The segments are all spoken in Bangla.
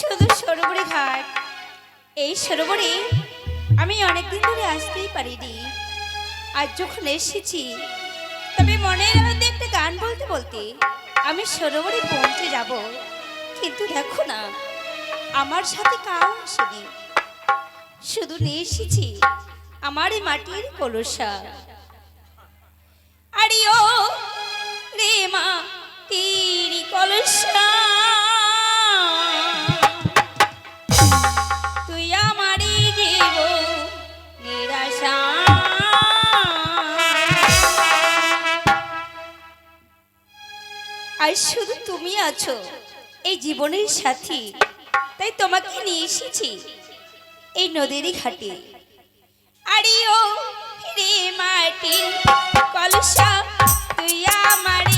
শুধু সরোবরে ঘাট। এই সরোবরে আমি অনেকদিন ধরে আসতেই পারিনি। আজ যখন এসেছি, তবে মনের মধ্যে একটা গান বলতে বলতে আমি সরোবরে পৌঁছে যাব। কিন্তু দেখো না, আমার সাথে কাউ আসেনি শুধু নিয়ে এসেছি আমার এই মাটির কলসা। আরে ও রে মা, তিরি কলসা। আর শুধু তুমি আছো, এই জীবনের সাথী। তাই তোমাকে নিয়ে এসেছি এই নদীরই ঘাটে। আরে ও রে মাটি, কলসা, তুই আমারই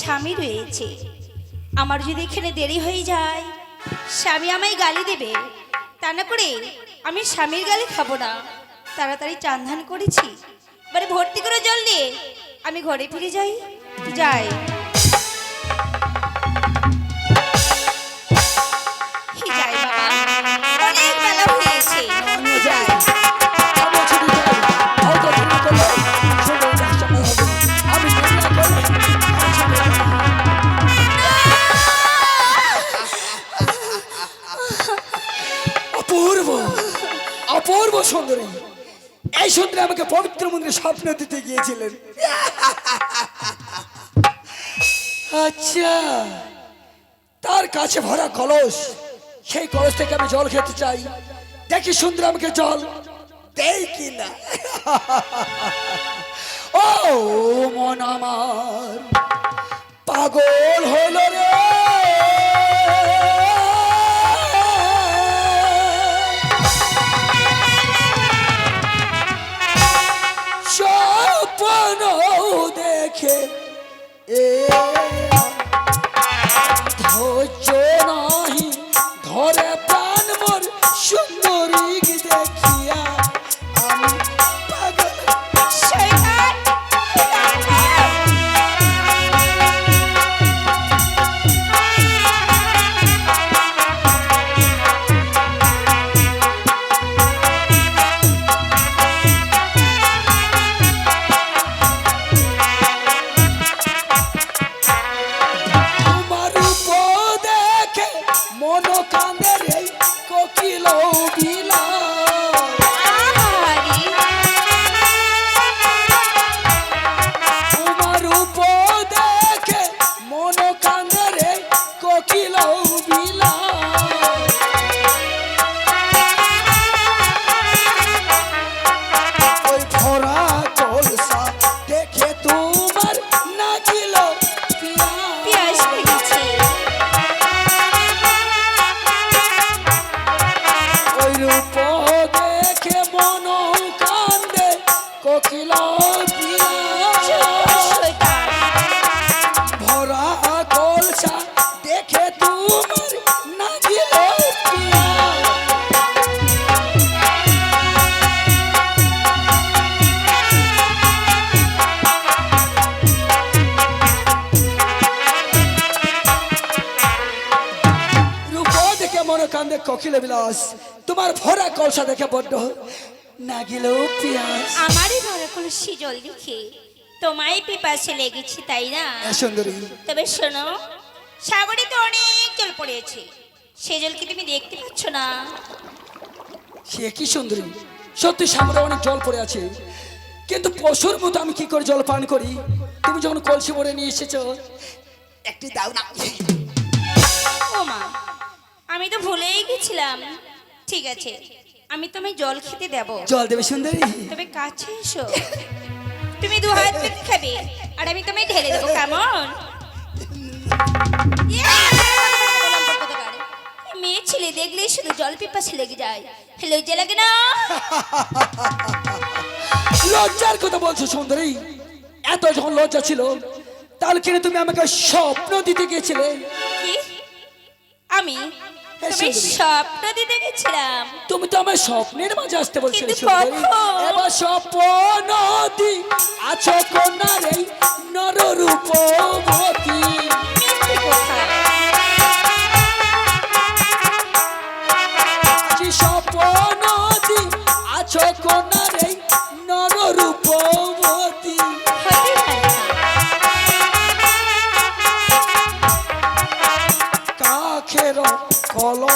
স্বামী রয়েছে। আমার যদি এখানে দেরি হয়ে যায় স্বামী আমায় গালি দেবে। তা না করে আমি স্বামীর গালি খাব না। তাড়াতাড়ি চান্ধান করেছি। এবারে ভর্তি করে জল নিয়ে আমি ঘরে ফিরে যাই। যাই। যাই বাবা। অনেক বেলা হয়েছে। যাই। অপূর্ব সুন্দরী। এই সুন্দরী আমাকে পবিত্র মন্দিরে স্বপ্ন দিতে গিয়েছিলেন। আচ্ছা তার কাছে ভরা কলস, সেই কলস থেকে আমি জল খেতে চাই। দেখি সুন্দর আমাকে জল কি না ও মন আমার, পাগল হলো রে। কলসা দেখে বড্ড না গেলেও পিয়াস আমারই ঘরে কোনো সিজল দেখে তোমায় পিপাসে লেগেছি তাই না? এ সুন্দরী। তবে শোনো সাগরে তো অনেক জল পড়েছে। সে জল কি তুমি দেখতে পাচ্ছ না? সে কি সুন্দরী? সত্যি সামনে অনেক জল পড়ে আছে। কিন্তু পশুর মতো আমি কি করে জল পান করি? তুমি যখন কলসি ভরে নিয়ে এসেছ একটি দাও না। ও মা আমি তো ভুলেই গেছিলাম। ঠিক আছে আমি তোমায় জল খেতে দেব। জল দেবে সুন্দরী। তবে কাছে এসো। তুমি দু হাত পেতে খাবে আর আমি তোমায় ঢেলে দেবো কেমন? ইয়া! মেয়ে ছেলে দেখলেই শুধু জল পিপাসে লেগে যায়। লজ্জা লাগে না? লজ্জার কথা বলছো সুন্দরী। এত যখন লজ্জা ছিল তাহলে কিনে তুমি আমাকে স্বপ্ন দিতে গিয়েছিলে? কি? আমি? তুমি সুন্দরী। স্বপ্ন দিতে গেছিলাম তুমি তো আমার স্বপ্নের মাঝে আসতে বলছো এবার স্বপ্ন দি আছো কথা।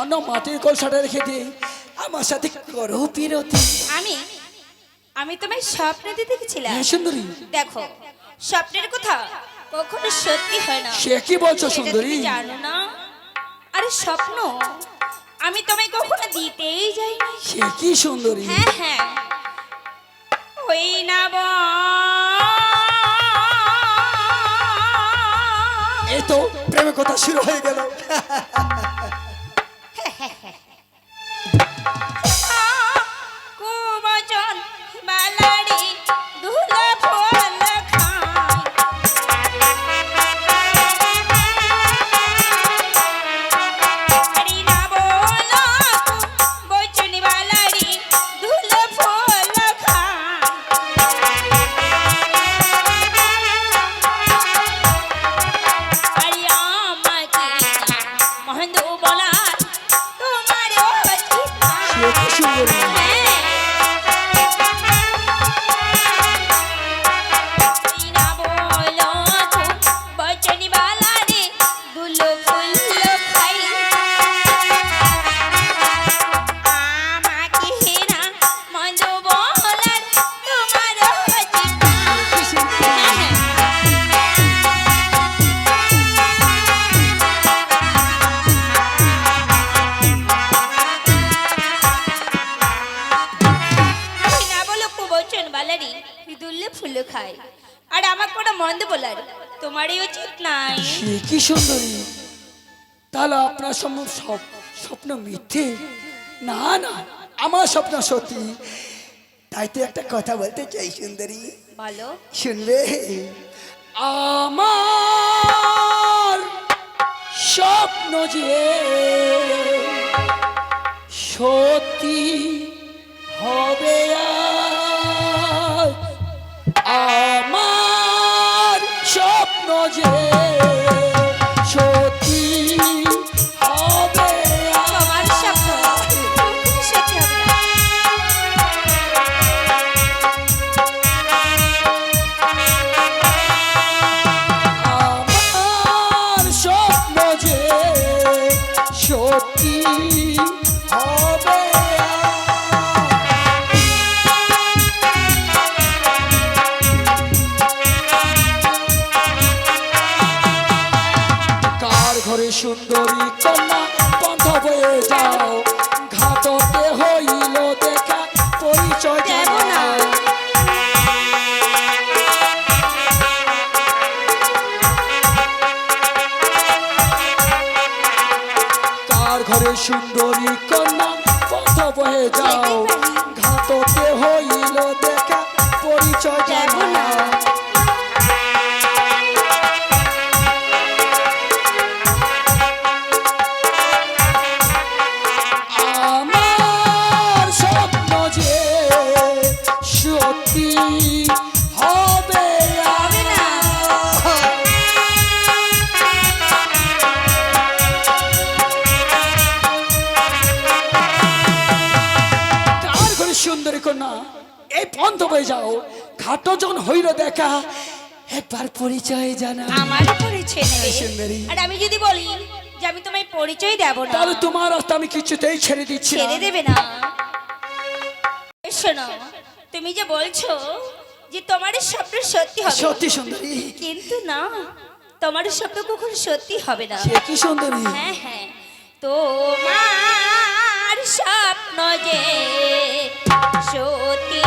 সামান্য মাটির কলসাটা রেখে দিয়ে আমার সাথে করো বিরতি। আমি আমি তোমায় স্বপ্ন দিতে গেছিলাম হ্যাঁ সুন্দরী। দেখো স্বপ্নের কথা কখনো সত্যি হয় না। সে কি বলছো সুন্দরী? জানো না? আরে স্বপ্ন আমি তোমায় কখনো দিতেই যাইনি। সে কি সুন্দরী? হ্যাঁ হ্যাঁ। ওই না এই তো প্রেমের কথা শুরু হয়ে গেল। সম্ভব সব স্বপ্ন মিথ্যে। না না আমার স্বপ্ন সত্যি। তাই তো একটা কথা বলতে চাই সুন্দরী। বলো। শুনবে আমার স্বপ্ন যে সত্যি হবে আজ। সুন্দরী কন্যা পথ বয়ে যাও। ঘাততে হইল দেখা একবার পরিচয় জানা। আমার পরিচয় নেবে সুন্দরী। আর আমি যদি বলি যে আমি তোমায় পরিচয় দেব না তাহলে তোমার রাস্তা আমি কিছুতেই ছেড়ে দিচ্ছি ছেড়ে দেবে না। শোনো তুমি যে বলছো যে তোমার স্বপ্ন সত্যি হবে। সত্যি সুন্দরী। কিন্তু না তোমার স্বপ্ন কখনো সত্যি হবে না। সে কি সুন্দরী? হ্যাঁ হ্যাঁ। তোমার স্বপ্ন যে সত্যি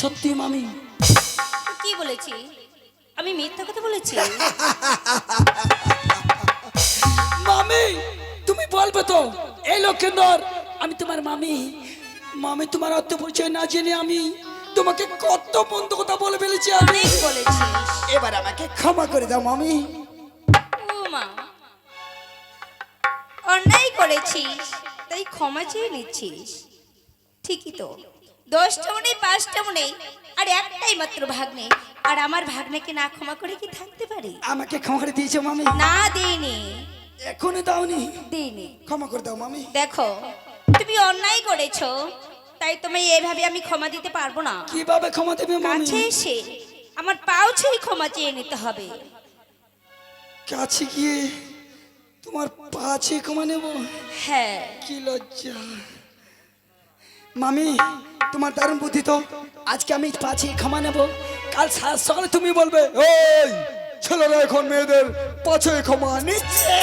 সত্যি মামি। কি বলেছি? আমি মিথ্যা কথা বলেছি? মামি তুমি বলবে তো এই লক্ষেন্দর আমি তোমার মামি। মামি তোমার আত্ম পরিচয় না জেনে আমি তোমাকে কত বন্ধ কথা বলে ফেলেছি আমি। বলেছিস। এবার আমাকে ক্ষমা করে দাও মামি। ও মা অন্যায় করেছিস তাই ক্ষমা চেয়ে নিচ্ছিস। ঠিকই তো। দশটাও নেই পাঁচটাও নেই আর একটাই মাত্র ভাগ্নে। আর আমার ভাগ্নেকে না ক্ষমা করে কি থাকতে পারি? আমাকে ক্ষমা করে দিয়েছ মামি। না দিইনি। এখনই দাওনি। দিইনি। ক্ষমা করে দাও মামি। দেখো তুমি অন্যায় করেছ তাই তোমায় এভাবে আমি ক্ষমা দিতে পারব না। কীভাবে ক্ষমা দেবে মামি? কাছে এসে আমার পাও ছুঁয়ে ক্ষমা চেয়ে নিতে হবে। কাছে গিয়ে তোমার পা পাছে ক্ষমা নেব? হ্যাঁ। কি লজ্জা। মামি তোমার দারুণ বুদ্ধি তো। আজকে আমি পাছি ক্ষমা নেব। কাল সকালে তুমি বলবে ওই ছেলেরা এখন মেয়েদের পাছে ক্ষমা নিচ্ছে।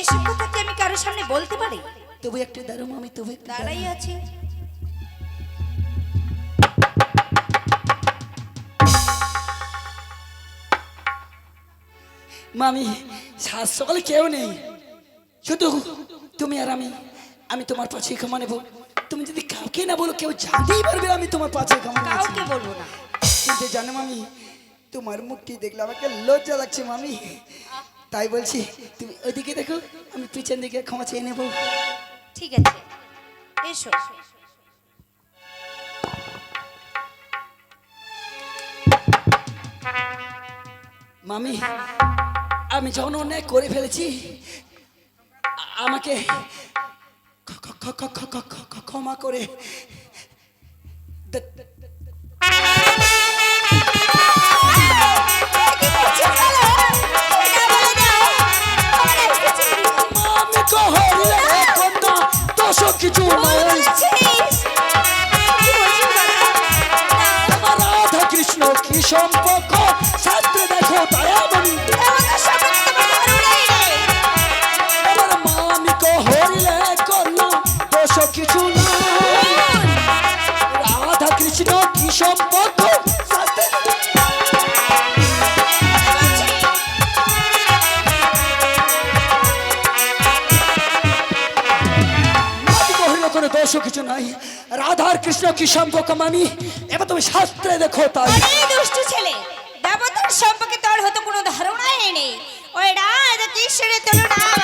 এসব কথা কি আমি কারোর সামনে বলতে পারি? তবু একটু দাঁড়ো আমি তবু দাঁড়াই আছে। মামি সাত সকালে কেউ নেই। শুধু তুমি আর আমি আমি তোমার পাছে ক্ষমা নেব। তুমি যদি কাউকে না বলো কেউ জানতেই পারবে আমি তোমার ক্ষমা কাউকে বলব না। কিন্তু জানো মামি তোমার মুখটি দেখলে আমাকে লজ্জা লাগছে মামি। তাই বলছি তুমি ওইদিকে দেখো আমি পিছন দিকে ক্ষমা চেয়ে নেব। ঠিক আছে এসো। মামি আমি যখন অন্যায় করে ফেলেছি ক্ষমা করে সম্পদ? রহস্য কিছু নাই। রাধার কৃষ্ণ কিষাম্ভ কমানি এবার তুমি শাস্ত্রে দেখো তাই। দুষ্টু ছেলে। দেবতার সম্পর্কে তোর হতো কোনো ধারণাই নেই। ওই রাধা কৃষ্ণের তোর নাম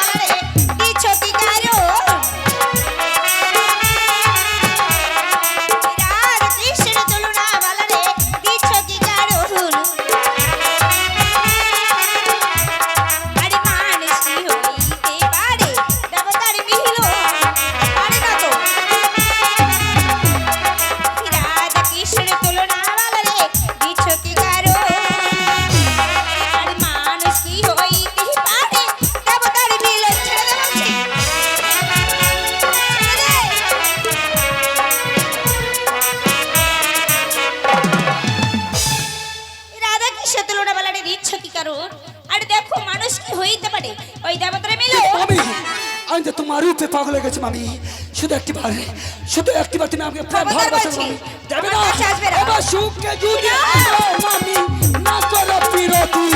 প্রেমে পাগলে গেছি মামি। শুধু একটি বার শুধু একটি বার তুমি আমাকে প্রেম ভালোবাসো মামি। যাবে না? এবার সুখকে যদি মামি না করো বিরতি।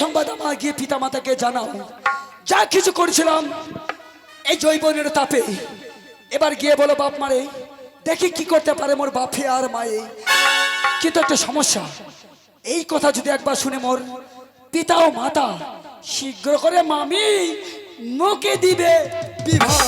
সংবাদ আমার গিয়ে পিতা মাতাকে জানাও। যা কিছু করেছিলাম, এই জৈবনের তাপে। এবার গিয়ে বলো, বাপ মারে, দেখি কি করতে পারে মোর বাপে আর মায়ে। কিন্তু একটা সমস্যা, এই কথা যদি একবার শুনে মোর পিতা ও মাতা শীঘ্র করে মামি মুখে দিবে বিবাহ